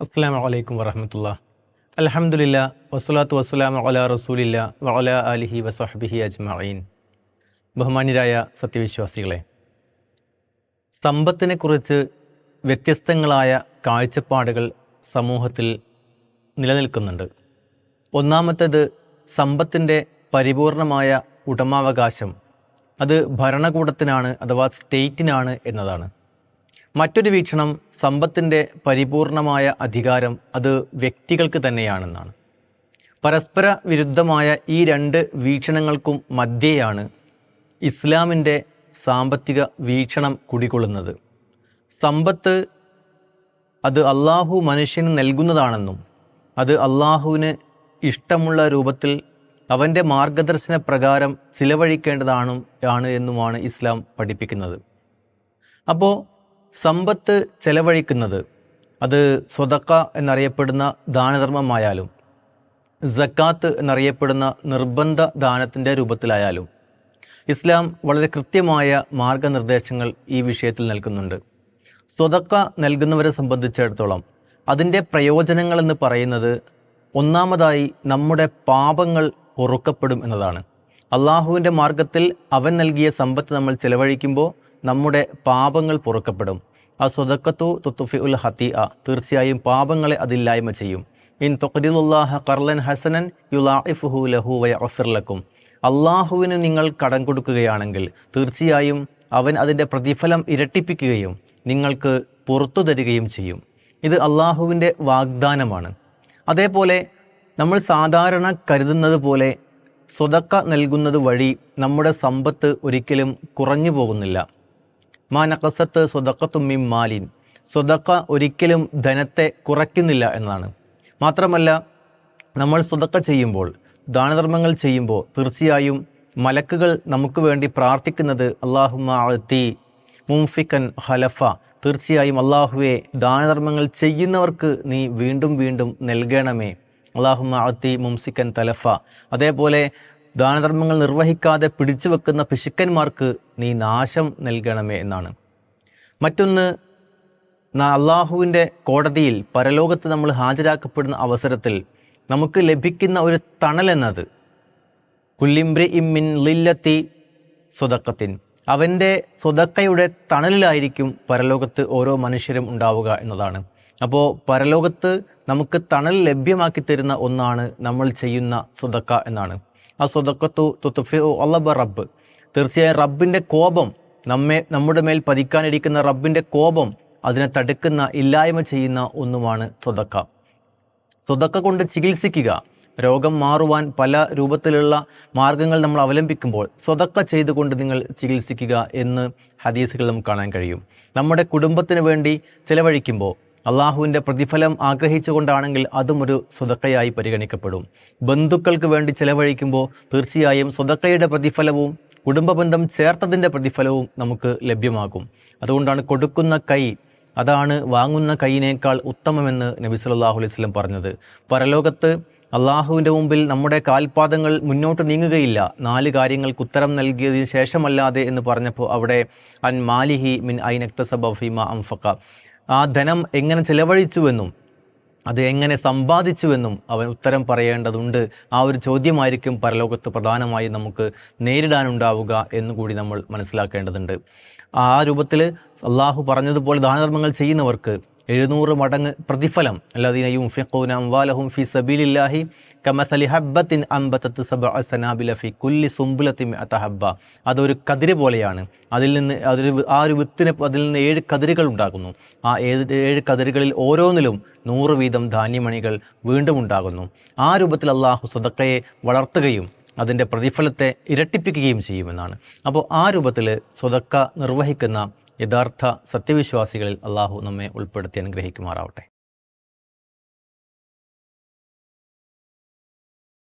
അസ്സാം വലൈക്കും വറഹമത്തുള്ള. അലഹമുല്ല വസ്സലാത്തു വസ്സലാം അല റസൂലില്ല വഅല അലിഹി വസഹബിഹി അജ്മഈൻ. ബഹുമാന്യരായ സത്യവിശ്വാസികളെ സമ്പത്തിനെക്കുറിച്ച് വ്യത്യസ്തങ്ങളായ കാഴ്ചപ്പാടുകൾ സമൂഹത്തിൽ നിലനിൽക്കുന്നുണ്ട്. ഒന്നാമത്തേത് സമ്പത്തിന്റെ പരിപൂർണമായ ഉടമാവകാശം. അത് ഭരണകൂടത്തിനാണ് അഥവാ സ്റ്റേറ്റിനാണ് എന്നതാണ്. മറ്റൊരു വീക്ഷണം സമ്പത്തിന്റെ പരിപൂർണമായ അധികാരം അത് വ്യക്തികൾക്ക് തന്നെയാണെന്നാണ്. പരസ്പര വിരുദ്ധമായ ഈ രണ്ട് വീക്ഷണങ്ങൾക്കും മധ്യേയാണ് ഇസ്ലാമിന്റെ സാമ്പത്തിക വീക്ഷണം കുടികൊള്ളുന്നത്. സമ്പത്ത് അത് അള്ളാഹു മനുഷ്യന് നൽകുന്നതാണെന്നും അത് അള്ളാഹുവിന് ഇഷ്ടമുള്ള രൂപത്തിൽ അവന്റെ മാർഗദർശന പ്രകാരം ചിലവഴിക്കേണ്ടതാണ് ആണ് എന്നുമാണ് ഇസ്ലാം പഠിപ്പിക്കുന്നത്. അപ്പോൾ സമ്പത്ത് ചെലവഴിക്കുന്നത് അത് സ്വതക്ക എന്നറിയപ്പെടുന്ന ദാനധർമ്മമായാലും ജക്കാത്ത് എന്നറിയപ്പെടുന്ന നിർബന്ധ ദാനത്തിന്റെ രൂപത്തിലായാലും ഇസ്ലാം വളരെ കൃത്യമായ മാർഗനിർദ്ദേശങ്ങൾ ഈ വിഷയത്തിൽ നൽകുന്നുണ്ട്. സ്വതക്ക നൽകുന്നവരെ സംബന്ധിച്ചിടത്തോളം അതിന്റെ പ്രയോജനങ്ങൾ എന്ന് പറയുന്നത് ഒന്നാമതായി നമ്മുടെ പാപങ്ങൾ പൊറുക്കപ്പെടും എന്നതാണ്. അള്ളാഹുവിന്റെ മാർഗത്തിൽ അവൻ നൽകിയ സമ്പത്ത് നമ്മൾ ചെലവഴിക്കുമ്പോൾ നമ്മുടെ പാപങ്ങൾ പൊറുക്കപ്പെടും. ആ തുത്തുഫി ഉൽ ഹത്തി അ തീർച്ചയായും പാപങ്ങളെ അതില്ലായ്മ ചെയ്യും. ഇൻ തൊക്കരിദുല്ലാഹ കർലൻ ഹസനൻ യുലാഇഫുഹു ലഹു വയ അഫിർലക്കും അള്ളാഹുവിന് നിങ്ങൾ കടം കൊടുക്കുകയാണെങ്കിൽ തീർച്ചയായും അവൻ അതിന്റെ പ്രതിഫലം ഇരട്ടിപ്പിക്കുകയും നിങ്ങൾക്ക് പുറത്തു തരികയും ചെയ്യും. ഇത് അള്ളാഹുവിന്റെ വാഗ്ദാനമാണ്. അതേപോലെ നമ്മൾ സാധാരണ കരുതുന്നത് പോലെ സ്വതക്ക നൽകുന്നത് വഴി നമ്മുടെ സമ്പത്ത് ഒരിക്കലും കുറഞ്ഞു പോകുന്നില്ല. മാ സ്വതക്കത്തും സ്വതക്കത്തുമ്മിം മാലിൻ. സ്വതക്ക ഒരിക്കലും ധനത്തെ കുറയ്ക്കുന്നില്ല എന്നതാണ് മാത്രമല്ല നമ്മൾ സ്വതക്ക ചെയ്യുമ്പോൾ ദാനധർമ്മങ്ങൾ ചെയ്യുമ്പോൾ തീർച്ചയായും മലക്കുകൾ നമുക്ക് വേണ്ടി പ്രാർത്ഥിക്കുന്നത് അള്ളാഹുമാഴത്തി മുംഫിക്കൻ ഹലഫ തീർച്ചയായും അള്ളാഹുവെ ദാനധർമ്മങ്ങൾ ചെയ്യുന്നവർക്ക് നീ വീണ്ടും വീണ്ടും നൽകണമേ. അള്ളാഹുമാഴത്തി മുംസിക്കൻ തലഫ. അതേപോലെ ദാനധർമ്മങ്ങൾ നിർവഹിക്കാതെ പിടിച്ചു വെക്കുന്ന പിശുക്കന്മാർക്ക് നീ നാശം നൽകണമേ എന്നാണ്. മറ്റൊന്ന് അള്ളാഹുവിന്റെ കോടതിയിൽ പരലോകത്ത് നമ്മൾ ഹാജരാക്കപ്പെടുന്ന അവസരത്തിൽ നമുക്ക് ലഭിക്കുന്ന ഒരു തണൽ എന്നത് കുല്ലിംബ്രി ഇമ്മിൻ ലില്ലത്തി സ്വതക്കത്തിൻ അവന്റെ സ്വതക്കയുടെ തണലിലായിരിക്കും പരലോകത്ത് ഓരോ മനുഷ്യരും ഉണ്ടാവുക എന്നതാണ്. അപ്പോൾ പരലോകത്ത് നമുക്ക് തണൽ ലഭ്യമാക്കി തരുന്ന ഒന്നാണ് നമ്മൾ ചെയ്യുന്ന സ്വതക്ക എന്നാണ്. ആ സ്വതക്കത്തു തുത്തുഫി അള്ളബ റബ്ബ്. തീർച്ചയായും റബ്ബിന്റെ കോപം നമ്മെ നമ്മുടെ മേൽ പതിക്കാനിരിക്കുന്ന റബ്ബിന്റെ കോപം അതിനെ തടുക്കുന്ന ഇല്ലായ്മ ചെയ്യുന്ന ഒന്നുമാണ് സ്വതക്ക. സ്വതക്ക കൊണ്ട് ചികിത്സിക്കുക. രോഗം മാറുവാൻ പല രൂപത്തിലുള്ള മാർഗങ്ങൾ നമ്മൾ അവലംബിക്കുമ്പോൾ സ്വതക്ക ചെയ്തുകൊണ്ട് നിങ്ങൾ ചികിത്സിക്കുക എന്ന് ഹദീസുകൾ നമുക്ക് കാണാൻ കഴിയും. നമ്മുടെ കുടുംബത്തിന് വേണ്ടി ചിലവഴിക്കുമ്പോൾ അള്ളാഹുവിന്റെ പ്രതിഫലം ആഗ്രഹിച്ചുകൊണ്ടാണെങ്കിൽ അതും ഒരു സ്വതക്കയായി പരിഗണിക്കപ്പെടും. ബന്ധുക്കൾക്ക് വേണ്ടി ചിലവഴിക്കുമ്പോൾ തീർച്ചയായും സ്വതക്കയുടെ പ്രതിഫലവും കുടുംബബന്ധം ചേർത്തതിന്റെ പ്രതിഫലവും നമുക്ക് ലഭ്യമാകും. അതുകൊണ്ടാണ് കൊടുക്കുന്ന കൈ അതാണ് വാങ്ങുന്ന കൈയിനേക്കാൾ ഉത്തമമെന്ന് നബി സല്ലല്ലാഹു അലൈഹി വസല്ലം പറഞ്ഞത്. പരലോകത്ത് അള്ളാഹുവിന്റെ മുമ്പിൽ നമ്മുടെ കാൽപാദങ്ങൾ മുന്നോട്ട് നീങ്ങുകയില്ല. നാല് കാര്യങ്ങൾക്ക് ഉത്തരം നൽകിയതിന് ശേഷമല്ലാതെ എന്ന് പറഞ്ഞപ്പോൾ അവിടെ അൻ മാലിഹി മിൻ ഐനക്തസബ ഫീമ അംഫക്ക ആ ധനം എങ്ങനെ ചെലവഴിച്ചുവെന്നും അത് എങ്ങനെ സമ്പാദിച്ചുവെന്നും അവൻ ഉത്തരം പറയേണ്ടതുണ്ട്. ആ ഒരു ചോദ്യമായിരിക്കും പരലോകത്ത് പ്രധാനമായി നമുക്ക് നേരിടാനുണ്ടാവുക എന്ന് കൂടി നമ്മൾ മനസ്സിലാക്കേണ്ടതുണ്ട്. ആ രൂപത്തിൽ അള്ളാഹു പറഞ്ഞതുപോലെ ദാനധർമ്മങ്ങൾ ചെയ്യുന്നവർക്ക് എഴുന്നൂറ് മടങ്ങ് പ്രതിഫലം. അല്ലാദീനയും ഫിഖൂന അംവാലഹും ഫി സബീലില്ലാഹി കമസലി ഹബ്ബത്തിൻ അമ്പത്തത്ത് സബ സനാബില ഫി കുല്ലി സുംബുലത്തിൻ അത്തഹബ്ബ അതൊരു കതിര് പോലെയാണ്. അതിൽ നിന്ന് അതൊരു ആ ഒരു വിത്തിന് അതിൽ നിന്ന് ഏഴ് കതിരുകൾ ഉണ്ടാകുന്നു. ആ ഏഴ് കതിരുകളിൽ ഓരോന്നിലും നൂറ് വീതം ധാന്യമണികൾ വീണ്ടും ഉണ്ടാകുന്നു. ആ രൂപത്തിൽ അള്ളാഹു സദക്കയെ വളർത്തുകയും അതിന്റെ പ്രതിഫലത്തെ ഇരട്ടിപ്പിക്കുകയും ചെയ്യുമെന്നാണ്. അപ്പോൾ ആ രൂപത്തിൽ സ്വതക്ക നിർവഹിക്കുന്ന യഥാർത്ഥ സത്യവിശ്വാസികളിൽ അള്ളാഹു നമ്മെ ഉൾപ്പെടുത്തി അനുഗ്രഹിക്കുമാറാവട്ടെ.